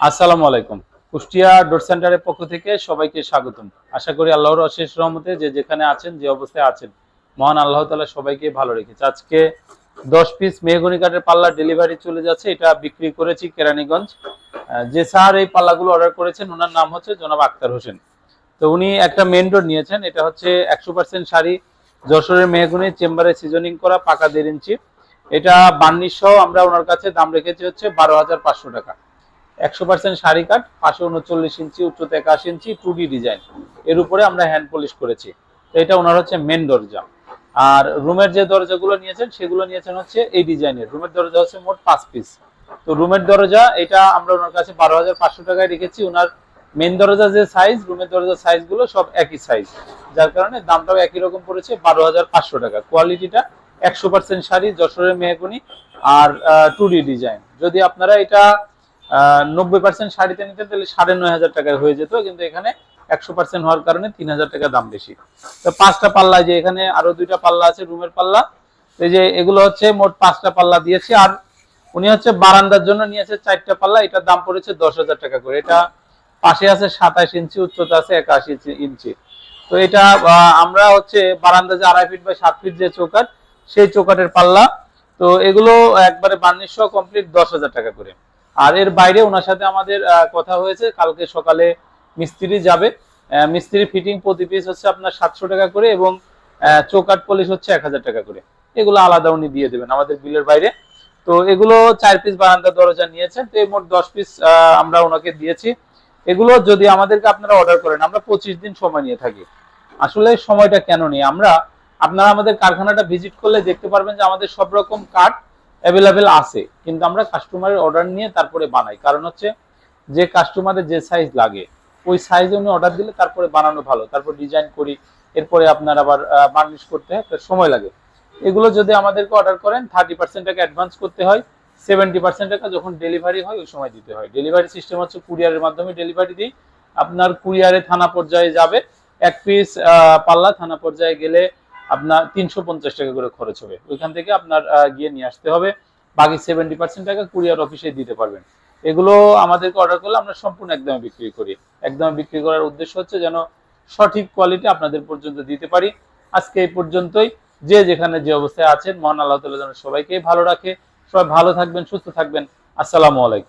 আসসালামু আলাইকুম। কুষ্টিয়া ডোর সেন্টারের পক্ষ থেকে সবাইকে স্বাগতম। আশা করি আল্লাহর অশেষ রহমতে যে যেখানে আছেন, যে অবস্থায় আছেন, মহান আল্লাহ তালা সবাইকে ভালো রেখেছে। আজকে দশ পিস মেহগনি কাঠের পাল্লা ডেলিভারি চলে যাচ্ছে, এটা বিক্রি করেছি কেরানীগঞ্জ। যে স্যার এই পাল্লাগুলো অর্ডার করেছেন, ওনার নাম হচ্ছে জনাব আক্তার হোসেন। তো উনি একটা মেন ডোর নিয়েছেন, এটা হচ্ছে একশো পার্সেন্ট শাড়ি, যশোরের মেহগনি, চেম্বারে সিজনিং করা, পাকা দেড় ইঞ্চি। এটা বার্নিশ সহ আমরা ওনার কাছে দাম রেখেছি হচ্ছে বারো হাজার পাঁচশো টাকা। একশো পার্সেন্ট শাড়ি কাট, পাঁচশো উনচল্লিশ ইঞ্চি, উচ্চতা একাশি ইঞ্চি টু ডিজাইন এর উপরে আমরা হ্যান্ড পলিশ করেছি। এটা ওনার হচ্ছে মেন দরজা। আর রুমের যে দরজাগুলো নিয়েছেন, সেগুলো নিয়েছেন হচ্ছে এই ডিজাইনের রুমের দরজা হচ্ছে মোট পাঁচ পিস তো রুমের দরজা, এটা আমরা ওনার কাছে বারো হাজার পাঁচশো টাকায় রেখেছি। ওনার মেন দরজা যে সাইজ রুমের দরজার সাইজগুলো সব একই সাইজ যার কারণে দামটাও একই রকম পড়েছে, বারো হাজার পাঁচশো টাকা। কোয়ালিটিটা একশো পার্সেন্ট শাড়ি, যশোরের মেহগুনি আর টু ডি ডিজাইন যদি আপনারা এটা নব্বই পার্সেন্ট শাড়িতে নিতেন তাহলে সাড়ে নয় হাজার টাকায় হয়ে যেত, কিন্তু এখানে একশো পার্সেন্ট হওয়ার কারণে তিন হাজার টাকা দাম বেশি। তো পাঁচটা পাল্লা যে এখানে আরও দুইটা পাল্লা আছে, রুমের পাল্লা। এই যে এগুলো হচ্ছে মোট পাঁচটা পাল্লা দিয়েছি, আর উনি হচ্ছে বারান্দার জন্য নিয়েছে চারটা পাল্লা, এটার দাম পড়েছে দশ হাজার টাকা করে। এটা পাশে আছে সাতাশ ইঞ্চি, উচ্চতা আছে একাশি ইঞ্চি তো এটা আমরা হচ্ছে বারান্দা যে আড়াই ফিট বা সাত ফিট যে চৌকাট সেই চৌকাটের পাল্লা। তো এগুলো একবারে বার্নিশ কমপ্লিট দশ হাজার টাকা করে। আর এর বাইরে ওনার সাথে আমাদের কথা হয়েছে। কালকে সকালে মিস্ত্রি যাবে। মিস্ত্রি ফিটিং প্রতি পিস হচ্ছে আপনার সাতশো টাকা করে এবং চৌকাট পলিশ হচ্ছে এক হাজার টাকা করে। এগুলো আলাদা উনি দিয়ে দেবেন আমাদের বিলের বাইরে। তো এগুলো চার পিস বারান্দা দরজা নিয়েছেন। তো এই মোট দশ পিস আমরা ওনাকে দিয়েছি। এগুলো যদি আমাদেরকে আপনারা অর্ডার করেন, আমরা পঁচিশ দিন সময় নিয়ে থাকি। আসলে সময়টা কেন নেই? আমরা, আপনারা আমাদের কারখানাটা ভিজিট করলে দেখতে পারবেন যে আমাদের সব রকম কাঠ অ্যাভেলেবেল আছে। কিন্তু আমরা কাস্টমারের অর্ডার নিয়ে তারপরে বানাই। কারণ হচ্ছে যে কাস্টমারের যে সাইজ লাগে, ওই সাইজ উনি অর্ডার দিলে তারপরে বানানো ভালো। তারপর ডিজাইন করি, এরপরে আপনার আবার বার্নিশ করতে একটা সময় লাগে। এগুলো যদি আমাদেরকে অর্ডার করেন থার্টি পার্সেন্ট টাকা অ্যাডভান্স করতে হয় সেভেন্টি পার্সেন্ট টাকা যখন ডেলিভারি হয়, ওই সময় দিতে হয়। ডেলিভারি সিস্টেম হচ্ছে কুরিয়ারের মাধ্যমে ডেলিভারি দিই। আপনার কুরিয়ারে থানা পর্যায়ে যাবে, এক পিস পাল্লা থানা পর্যায়ে গেলে আপনার তিনশো পঞ্চাশ টাকা করে খরচ হবে। ওইখান থেকে আপনার গিয়ে নিয়ে আসতে হবে। বাকি সেভেন্টি পার্সেন্ট টাকা কুরিয়ার অফিসে দিতে পারবেন। এগুলো আমাদেরকে অর্ডার করলে আমরা সম্পূর্ণ একদমে বিক্রি করি। একদমে বিক্রি করার উদ্দেশ্য হচ্ছে যেন সঠিক কোয়ালিটি আপনাদের পর্যন্ত দিতে পারি। আজকে এই পর্যন্তই। যে যেখানে যে অবস্থায় আছেন, মহান আল্লাহ তাআলা যেন সবাইকে ভালো রাখে। সবাই ভালো থাকবেন, সুস্থ থাকবেন। আসসালামু আলাইকুম।